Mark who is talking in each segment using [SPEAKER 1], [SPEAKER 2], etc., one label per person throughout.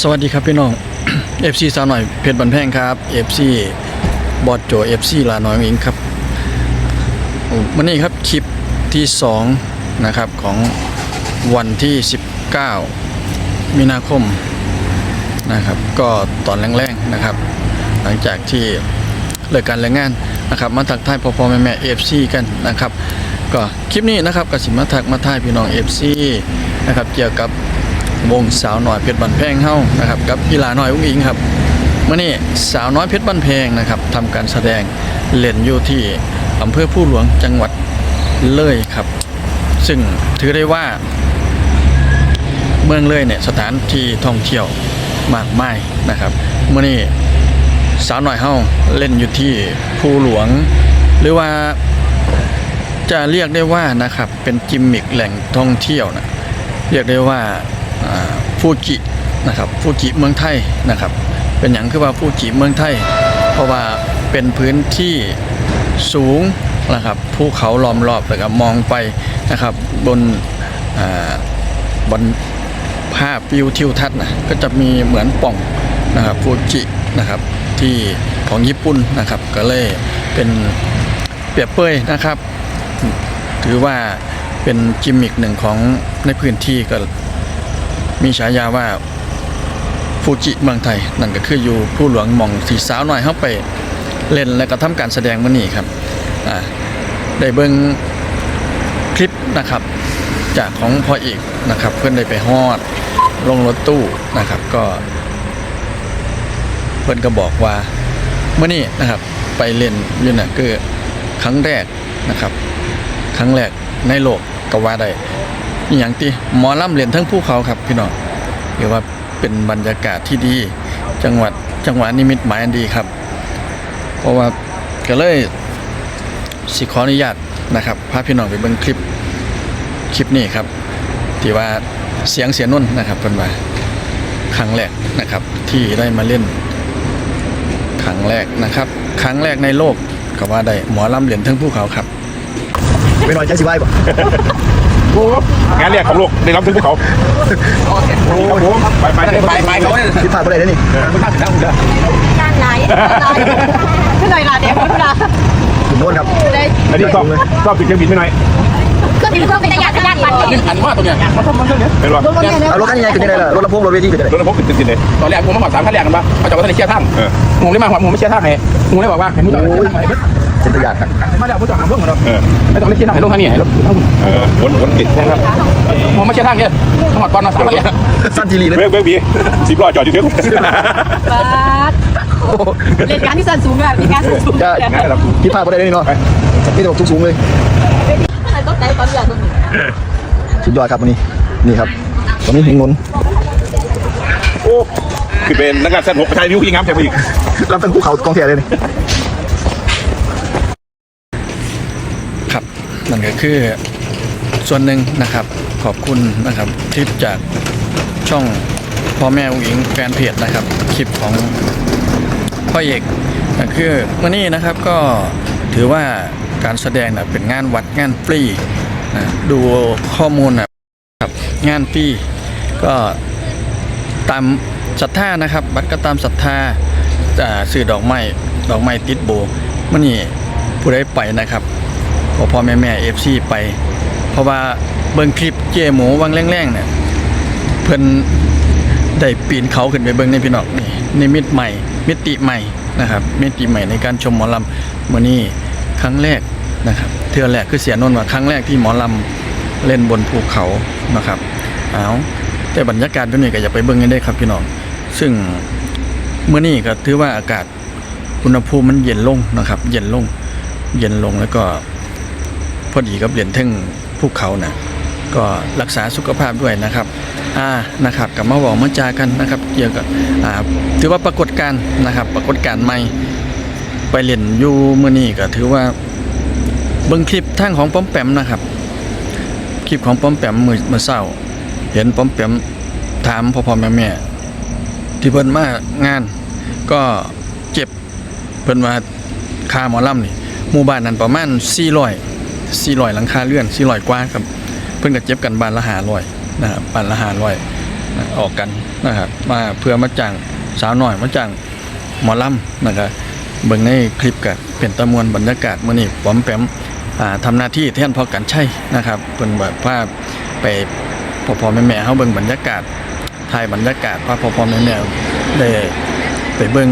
[SPEAKER 1] สวัสดีครับพี่น้อง FC สาวหน่อยเพชรบันแพงครับ FC บอดโจ FC ลาน้อยอิงครับวันนี้ครับคลิปที่2นะครับของวันที่ 19 มีนาคมนะครับก็ตอนแรงๆนะครับ หลังจากที่เลิกการแรงงานนะครับมาทักทายพ่อพ่อแม่แม่ FC กันนะครับก็คลิปนี้นะครับกสิมาทักมาทายพี่น้อง FC นะครับเกี่ยวกับ วงสาวน้อยเพชรบันแพงเฮานะครับกับอีหลาน้อยอุ้งอิงครับเมื่อนี้สาวน้อยเพชรบันแพงนะครับทำการแสดงเล่นอยู่ที่อำเภอผู้หลวงจังหวัดเลยครับ ซึ่งถือได้ว่า เมืองเลยเนี่ยสถานที่ท่องเที่ยวมากมายนะครับเมื่อนี้สาวน้อยเฮาเล่นอยู่ที่ผู้หลวง หรือว่าจะเรียกได้ว่านะครับเป็นกิมมิคแหล่งท่องเที่ยวนะเรียกได้ว่า ฟูจินะครับฟูจิเมืองไทยนะครับ เป็นอย่างคือว่าฟูจิเมืองไทย เพราะว่าเป็นพื้นที่สูงนะครับภูเขาล้อมรอบแล้วก็มองไปนะครับ บนบนภาพวิวทิวทัศน์นะก็จะมีเหมือนป่องนะครับฟูจินะครับที่ของญี่ปุ่นนะครับ ก็เลยเป็นเปียบเปรยนะครับ ถือว่าเป็นกิมมิกหนึ่งของในพื้นที่ก็ มีฉายาว่าฟูจิเมืองไทย นั่นก็คืออยู่ผู้หลวงมองสีสาวหน่อยเข้าไปเล่นและก็ทำการแสดงมื่อนี้ครับได้เบิ่งคลิปนะครับ จากของพ่อเอกนะครับ เพื่อนได้ไปฮอด ลงรถตู้นะครับก็ เพื่อนก็บอกว่าเมื่อนี้นะครับ ไปเล่นยูน่ะคือครั้งแรกนะครับ ครั้งแรกในโลกก็ว่าได้ อย่างที่หมอลำเหรียนทั้งภูเขาครับพี่น้องเรียกว่าเป็นบรรยากาศที่ดี จังหวัดจังหวะนิมิตหมายอันดีครับ เพราะว่าก็เลยสิขออนุญาตนะครับพาพี่น้องไปเบิ่งคลิปคลิปนี้ครับที่ว่าเสียงเสียนุ่นนะครับเป็นว่าครั้งแรกนะครับที่ได้มาเล่นครั้งแรกนะครับ ครั้งแรกในโลกก็ว่าได้หมอลำเหรียญทั้งภูเขาครับ
[SPEAKER 2] ไม่น้อยใจสิไหวบ่
[SPEAKER 3] งานเรียกของลูกได้รับถึงภูเขาครับผมไปไปไปไปเขาเนี่ย
[SPEAKER 2] ผิดพลาดบ่ได้เด้อนี่
[SPEAKER 4] งานไหนขึ้นหน่อยล่ะเดี๋ยวขึ้นนะ
[SPEAKER 2] ผมโน่นครับ
[SPEAKER 3] อันนี้ชอบชอบติดเครื่องบินไม่น้อย
[SPEAKER 4] ขึ้นบินเครื่องบินระยะระยะปัน
[SPEAKER 5] อันว่าตัวเนี้ย
[SPEAKER 3] เป็นรถ
[SPEAKER 2] เอารถคันใหญ่ขึ้นยังไงล่ะรถลำโพงรถเวทีขึ้นยังไง
[SPEAKER 3] รถระบบติดติดเลย
[SPEAKER 5] ตอนแรกผมมาขอสามขั้นแรกกันปะเขาจะว่าท่านเชี่ยท่าน
[SPEAKER 3] เออ
[SPEAKER 5] งูได้มาหัวงูไม่เชี่ยท่านไงงูได้บอกว่าให้มึงจอด
[SPEAKER 2] โอ้ย เป็นตัวอย่างครับ
[SPEAKER 5] มาแล้วมึงจอดหาเพื่อนเรอ
[SPEAKER 3] เออ
[SPEAKER 5] ไม่ต้องเชี่ยท่านให้ลงทางนี้ให้ลง
[SPEAKER 3] เออวนวนติด
[SPEAKER 5] นะครับงูไม่เชี่ยท่านเนี่ยทั้งหมดก่อนมาสามขั้นแรก
[SPEAKER 2] สั้นทีรีเลย
[SPEAKER 3] เบ๊กเบ๊กบีสิบล้อจอดอยู่เที่ยว
[SPEAKER 4] ปัดเล่นการที่สั้นสูงแบบมีการสูง
[SPEAKER 2] ก็
[SPEAKER 3] ง่ายแล้ว
[SPEAKER 2] ผิดพาดบ่ได้เด้อนี่เนาะนี่จะบอกสูงเลย
[SPEAKER 4] ก็ใจตอนอยางตรงนี้
[SPEAKER 2] สุดยอดครับวันนี้นี่ครับตอนนี้เฮงนน
[SPEAKER 3] โอ้คือเป็นนักงานเส้นหกไประชาชนยิ่งงามแท้ไปอีก
[SPEAKER 2] รับตั้งภูเขากองแท้เลยนี่
[SPEAKER 1] นั่นก็คือส่วนหนึ่งนะครับขอบคุณนะครับคลิปจากช่องพ่อแม่อุ้งอิงแฟนเพจนะครับคลิปของพ่อเอกก็คือวันนี้นะครับก็ถือว่าการแสดงนะเป็นงานวัดงานฟรีนะดูข้อมูลนะครับงานฟรีก็ตามศรัทธานะครับ บัตรก็ตามศรัทธาอ่าซื้อดอกไม้ดอกไม้ติดโบมื่อนี้ผู้ใดไปนะครับ พ่อพ่อแม่แม่เอฟซีไป เพราะว่าเบิ่งคลิปเจหมูวังแรงๆเนี่ยเพิ่นได้ปีนเขาขึ้นไปเบิ่งในพี่น้องนี่ในมิตใหม่ มิติใหม่นะครับ มิติใหม่ในการชมหมอลำมื้อนี้ครั้งแรกนะครับเทือแรกคือเสียนนท์ว่าครั้งแรกที่หมอลำเล่นบนภูเขานะครับเอาแต่บรรยากาศเป็นนี่ก็อย่าไปเบิ่งกันได้ครับพี่น้อง ซึ่งเมื้อนี้ก็ถือว่าอากาศอุณหภูมิมันเย็นลงนะครับ เย็นลง เย็นลงแล้วก็ อดีกับเหรียญทึ่งภูเขานะก็รักษาสุขภาพด้วยนะครับอ่านะครับกับมาบอกมาจากันนะครับ เกี่ยวกับอ่าถือว่าปรากฏการณ์นะครับ ปรากฏการณ์ใหม่ไปเล่นอยู่มื้อนี้ก็ถือว่าเบิ่งคลิปทางของป้อมแปมนะครับ คลิปของป้อมแปมมือมือเศร้า เห็นป้อมแปมถามพ่อพ่อแม่แม่ที่เพิ่นมางาน ก็เจ็บเพิ่นว่าคาหมอลำนี่หมู่บ้านนั้นประมาณ400 400หลังคาเรือน400กว่าครับ เพิ่นก็เจ็บกันบานละ500นะครับบานละ500นะออกกันนะครับมาเพื่อมาจ้างสาวหน่อยมาจ้างหมอลำนะครับเบิ่งในคลิปกับเป็นตะมวลบรรยากาศมื้อนี้ปอมแปมอ่าทำหน้าที่แทนพอกันใช่นะครับเพิ่นแบบว่าไปพอพอแม่แม่ๆเฮาเบิ่งบรรยากาศถ่ายบรรยากาศพาพอพอแม่แม่ๆได้ไปเบิ่ง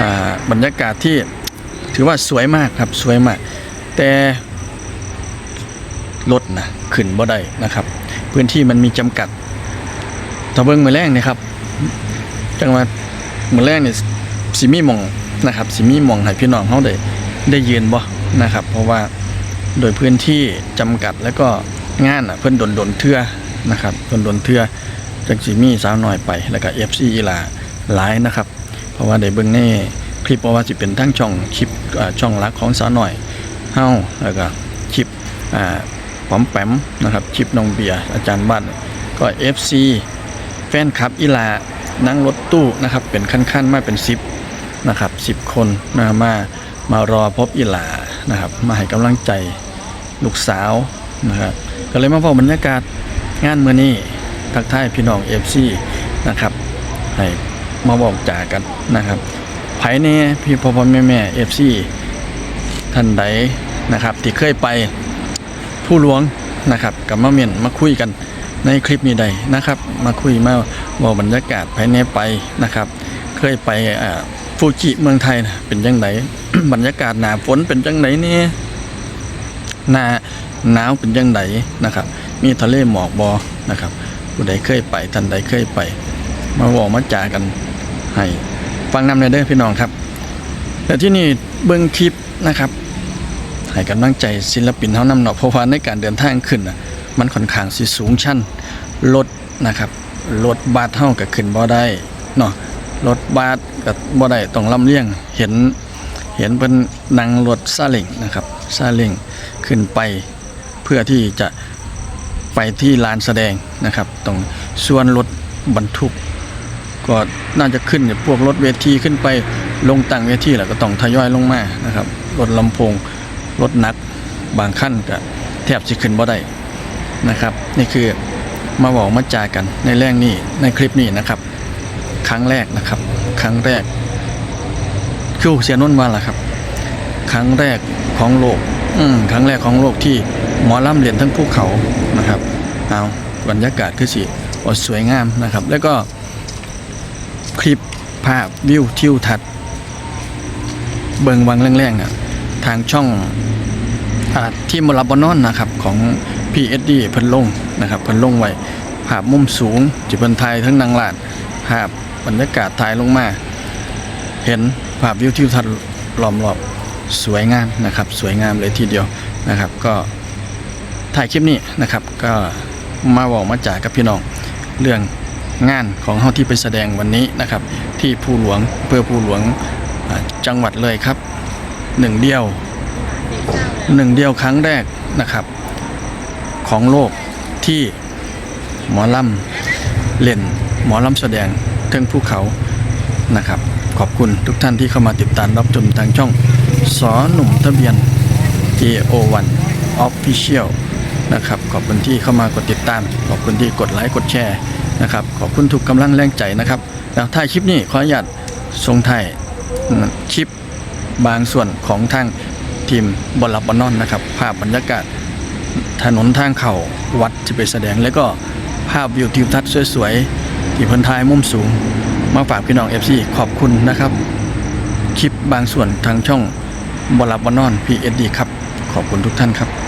[SPEAKER 1] อ่าบรรยากาศที่ถือว่าสวยมากครับสวยมาก แต่ รถนะขึ้นบ่ได้นะครับ พื้นที่มันมีจำกัดถ้าเบิงมือแรกนี่ครับ จังว่ามื้อแรกนี่ยสิมีมองนะครับสิมีมองให้พี่น้องเฮาได้ได้ยืนบ่นะครับ เพราะว่าโดยพื้นที่จำกัดแล้วก็งานน่ะเพิ่นดนดนเทื่อนะครับดนดนเทื่อจังสิมีสาวน้อยไปแล้วก็ FC อีลาหลายนะครับ เพราะว่าได้เบิ่งในคลิปว่าสิเป็นทั้งช่องคลิปช่องหลักของสาวน้อยเฮาแล้วก็คลิปอ่า ปอมแปมนะครับคลิปนองเบียร์อาจารย์บ้านก็ FC แฟนคลับอีหลานั่งรถตู้นะครับเป็นขั้นๆมาเป็น 10นะครับ10 คนนะมามารอพบอีหลานะครับมาให้กำลังใจลูกสาวนะครับก็เลยมาพอบรรยากาศงานมื้อนี้ทักทายพี่น้อง FC นะครับให้มาบอกจากันนะครับไผแน่พี่พ่อพ่อแม่แม่ FC ท่านใดนะครับ ที่เคยไป ผู้หลวงนะครับกับมาเมียนมาคุยกันในคลิปนี้ใดนะครับ มาคุยมาบอกบรรยากาศภายในไปนะครับ เคยไปฟูจิเมืองไทยนะเป็นจังไดบรรยากาศหนาฝนเป็นจังไดเนี่ยหนาหนาวเป็นจังไดนะครับ มีทะเลหมอกบอนะครับผู้ใดเคยไปท่านใดเคยไป มาบอกมาจากันให้ฟังนำในเด้อพี่น้องครับแต่ที่นี่เบิ้องคลิปนะครับ ให้กำลังใจศิลปินเฮานำเนาะเพราะว่าในการเดินทางขึ้นน่ะมันค่อนข้างสิสูงชันรถนะครับรถบัสเฮาก็ขึ้นบ่ได้เนาะรถบัสก็บ่ได้ต้องลำเลียงเห็นเห็นเป็นนั่งรถซาเล้งนะครับซาเล้งขึ้นไปเพื่อที่จะไปที่ลานแสดงนะครับตรงส่วนรถบรรทุก ก็น่าจะขึ้นพวกรถเวทีขึ้นไปลงตั้งเวทีแล้วก็ต้องทยอยลงมานะครับรถลำโพง รถหนักบางขั้นก็แทบจะขึ้นบ่ได้นะครับ นี่คือมาบอกมาจากันในเรื่องนี้ในคลิปนี้นะครับ ครั้งแรกนะครับ ครั้งแรกคือเสียนนท์ว่าล่ะครับ ครั้งแรกของโลก อืมครั้งแรกของโลกที่หมอลำเรียนทั้งภูเขานะครับเอาบรรยากาศคือสิโอสวยงามนะครับ แล้วก็คลิปภาพวิวทิวทัศน์เบิงวังแรงๆน่ะ ทางช่องอที่มรับบนอนนะครับของ PSD เพิ่นลงนะครับเพิ่นลงไว้ภาพมุมสูงจิเพิ่นไทยทั้งนางลาดภาพบรรยากาศถ่ายลงมา เห็นภาพวิวทิวทัศน์ล้อมรอบสวยงามนะครับ สวยงามเลยทีเดียวนะครับ ก็ถ่ายคลิปนี้นะครับ ก็มาบอกมาจ่ากับพี่น้องเรื่องงานของเฮาที่ไปแสดงวันนี้นะครับ ที่ภูหลวงเพื่อภูหลวงจังหวัดเลยครับ หนึ่งเดียวหนึ่งเดียวครั้งแรกนะครับ ของโลกที่หมอลำเล่นหมอลำแสดงเทิงภูเขานะครับ ขอบคุณทุกท่านที่เข้ามาติดตามรับชมทางช่องสอหนุ่มทะเบียน JO1 Official นะครับ ขอบคุณที่เข้ามากดติดตาม ขอบคุณที่กดไลค์กดแชร์นะครับ ขอบคุณทุกกำลังแรงใจนะครับ แล้วท้ายคลิปนี้ขออนุญาตส่งท้ายคลิป บางส่วนของทางทีมบอลลับบอลนอนนะครับ ภาพบรรยากาศถนนทางเข่าวัดที่ไปแสดง แล้วก็ภาพวิวทิวทัศน์สวยๆที่พันทายมุมสูง มาฝากพี่น้อง FC ขอบคุณนะครับ คลิปบางส่วนทางช่องบลับบนอน PSD ครับ ขอบคุณทุกท่านครับ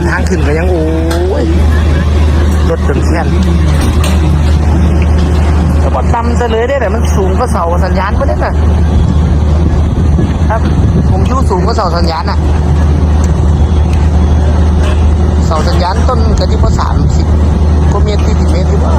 [SPEAKER 5] นทาง
[SPEAKER 6] ขึ้นก็ยังโอ้ยรถจนแค่นแต่ว่ต่ำซะเลยได้แต่มันสูงก็เสาสัญญาณก็ได้นะครับผมยู่สูงก็เสาสัญญาณอะเสาสัญญาณต้นกระดิ่งพอสามสิบกว่เมตรสี่สิบเมตรที่ว่า